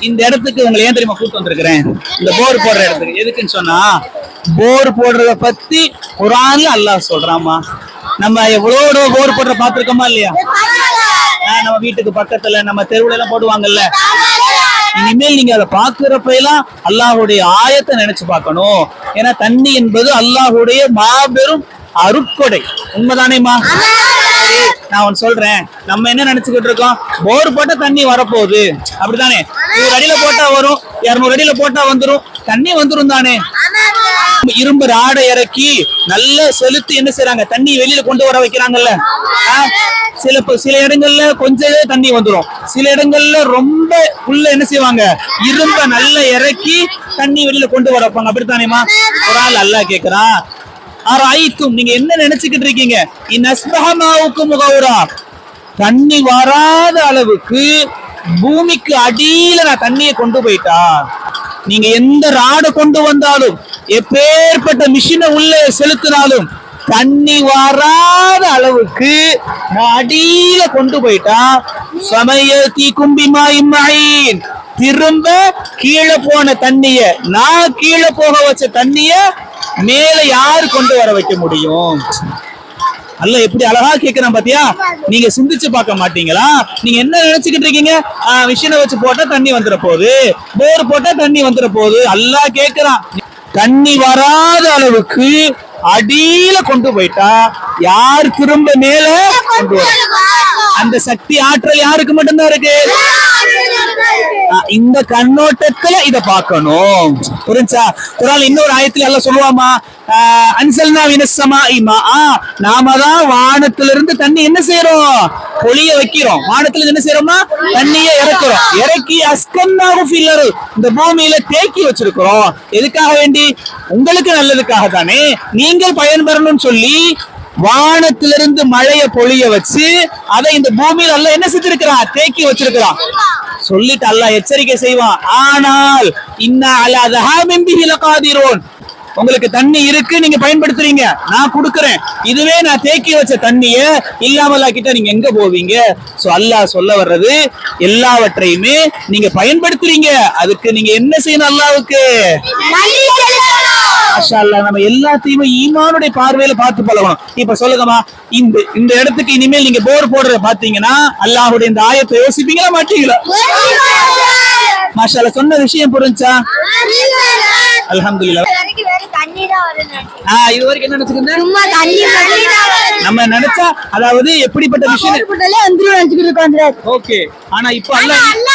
இந்த இடத்துக்கு உங்களை ஏன் தெரியுமா கூட்டு வந்திருக்கிறேன்? இந்த போர் போடுற இடத்துக்கு. எதுக்குன்னு சொன்னா போர் போடுறத பத்தி குரான்ல அல்லாஹ் சொல்றாமா நம்ம எவ்வளோ போர் போடுற பாத்திருக்கோமா இல்லையா? ஆஹ் நம்ம வீட்டுக்கு பக்கத்துல நம்ம தெருவுல எல்லாம் போடுவாங்கல்ல. இனிமேல் நீங்க அதை பாக்குறப்ப எல்லாம் அல்லாஹுடைய ஆயத்தை நினைச்சு பார்க்கணும். ஏன்னா தண்ணி என்பது அல்லாஹுடைய மாபெரும் அருட்கொடை. உண்மைதானேமா நான் ஒன்னு சொல்றேன். நம்ம என்ன நினைச்சுக்கிட்டு இருக்கோம்? போர் போட்ட தண்ணி வரப்போகுது. அப்படித்தானே? நூறு அடியில போட்டா வரும் இருநூறு அடியில போட்டா வந்துரும். தண்ணி வந்துரும் தானே? இரும்பு ராடை இறக்கி நல்ல செலுத்தி என்ன செய்யறாங்க தண்ணி வெளியில கொண்டு வர வைக்கிறாங்கல்ல. ஆ, சில சில இடங்கள்ல கொஞ்சம் தண்ணி வந்துடும் சில இடங்கள்ல ரொம்ப உள்ள என்ன செய்வாங்க? இரும்ப நல்ல இறக்கி தண்ணி வெளியில கொண்டு வர வைப்பாங்க. அப்படித்தானேமா ஒரு ஆள் அல்லாஹ் கேக்குறான் ஆராய்த்தும் நீங்க என்ன நினைச்சுக்கிட்டு இருக்கீங்க? இந்நஸ்பகமாவுக்கு முகவுரா. தண்ணி வராத அளவுக்கு பூமிக்கு அடியில நான் தண்ணியை கொண்டு போயிட்டா நீங்க எந்த ராடு கொண்டு வந்தாலும் எப்பேற்பட்ட மிஷினை உள்ளே செலுத்தினாலும் தண்ணி வராத அளவுக்கு நான் அடியில கொண்டு போயிட்டா சமயத்தி கும்பிமா இம்மாயின் திரும்ப கீழே போன தண்ணிய நான் கீழே போக வச்ச தண்ணிய மேல யாரு கொண்டு வர வைக்க முடியும்? அல்ல எப்படி அழகா கேக்குறான் பாத்தியா? நீங்க சிந்திச்சு பார்க்க மாட்டீங்களா? நீங்க என்ன நினைச்சுக்கிட்டு இருக்கீங்க? மிஷினை வச்சு போட்டா தண்ணி வந்துட போகுது. போர் போட்டா தண்ணி வந்துட போகுது. அல்லா கேக்குறான். தண்ணி வராத அளவுக்கு அடியில கொண்டு போயிட்டா யார் திரும்ப மேல கொண்டு அந்த சக்தி ஆற்றல் யாருக்கு மட்டும்தான் இருக்கு? இந்த கண்ணோட்டத்துல இத பார்க்கணும். புரிஞ்சா? குரான் இன்னொரு ஆயத்துல எல்லாம் சொல்லுவாமா அன்சல்னா வினசமா இமா நாம தான் வானத்துல இருந்து தண்ணி என்ன செய்யறோம் பொழிய வைக்கிறோம். வானத்துல என்ன செய்யறோம்னா தண்ணிய இறக்குறோம். இறக்கி அஸ்கன்னாவும் ஃபில்லர். இந்த பூமியில தேக்கி வச்சிருக்கிறோம். எதுக்காக வேண்டி? உங்களுக்கு நல்லதுக்காக தானே. நீங்கள் பயன்பெறணும்னு சொல்லி வானத்திலிருந்து மழைய பொழிய வச்சு அதை இந்த பூமியில எல்லாம் என்ன செஞ்சிருக்கிறான்? தேக்கி வச்சிருக்கிறான். சொல்லிட்டு அல்லாஹ் எச்சரிக்கை செய்வான். ஆனால் இன்ன உங்களுக்கு தண்ணி இருக்கு நீங்க பயன்படுத்துறீங்க. நான் கொடுக்கறேன். இதுவே நான் தேக்கி வச்ச தண்ணிய இல்லாமலா கிட்ட நீங்க எங்க போவீங்க? சோ அல்லாஹ் சொல்ல வர்றது எல்லாவற்றையுமே நீங்க பயன்படுத்துறீங்க. அதுக்கு நீங்க என்ன செய்யணும் அல்லாவுக்கு மாஷா நம்ம எல்லாத்தையுமே ஈமானுடைய பார்வையில பார்த்து பழகணும். இப்ப சொல்லுங்கம்மா இந்த இந்த இடத்துக்கு இனிமேல் நீங்க போர் போடுறத பாத்தீங்கன்னா அல்லாஹ்வுடைய இந்த ஆயத்தை யோசிப்பீங்களா மாட்டீங்களா? மாஷா அல்லாஹ் சொன்ன விஷயம் புரிஞ்சா? ஆஹ் இது வரைக்கும் என்ன நம்ம நினைச்சா அதாவது எப்படிப்பட்ட விஷயம்? ஓகே. ஆனா இப்ப அல்லாஹ் அல்ல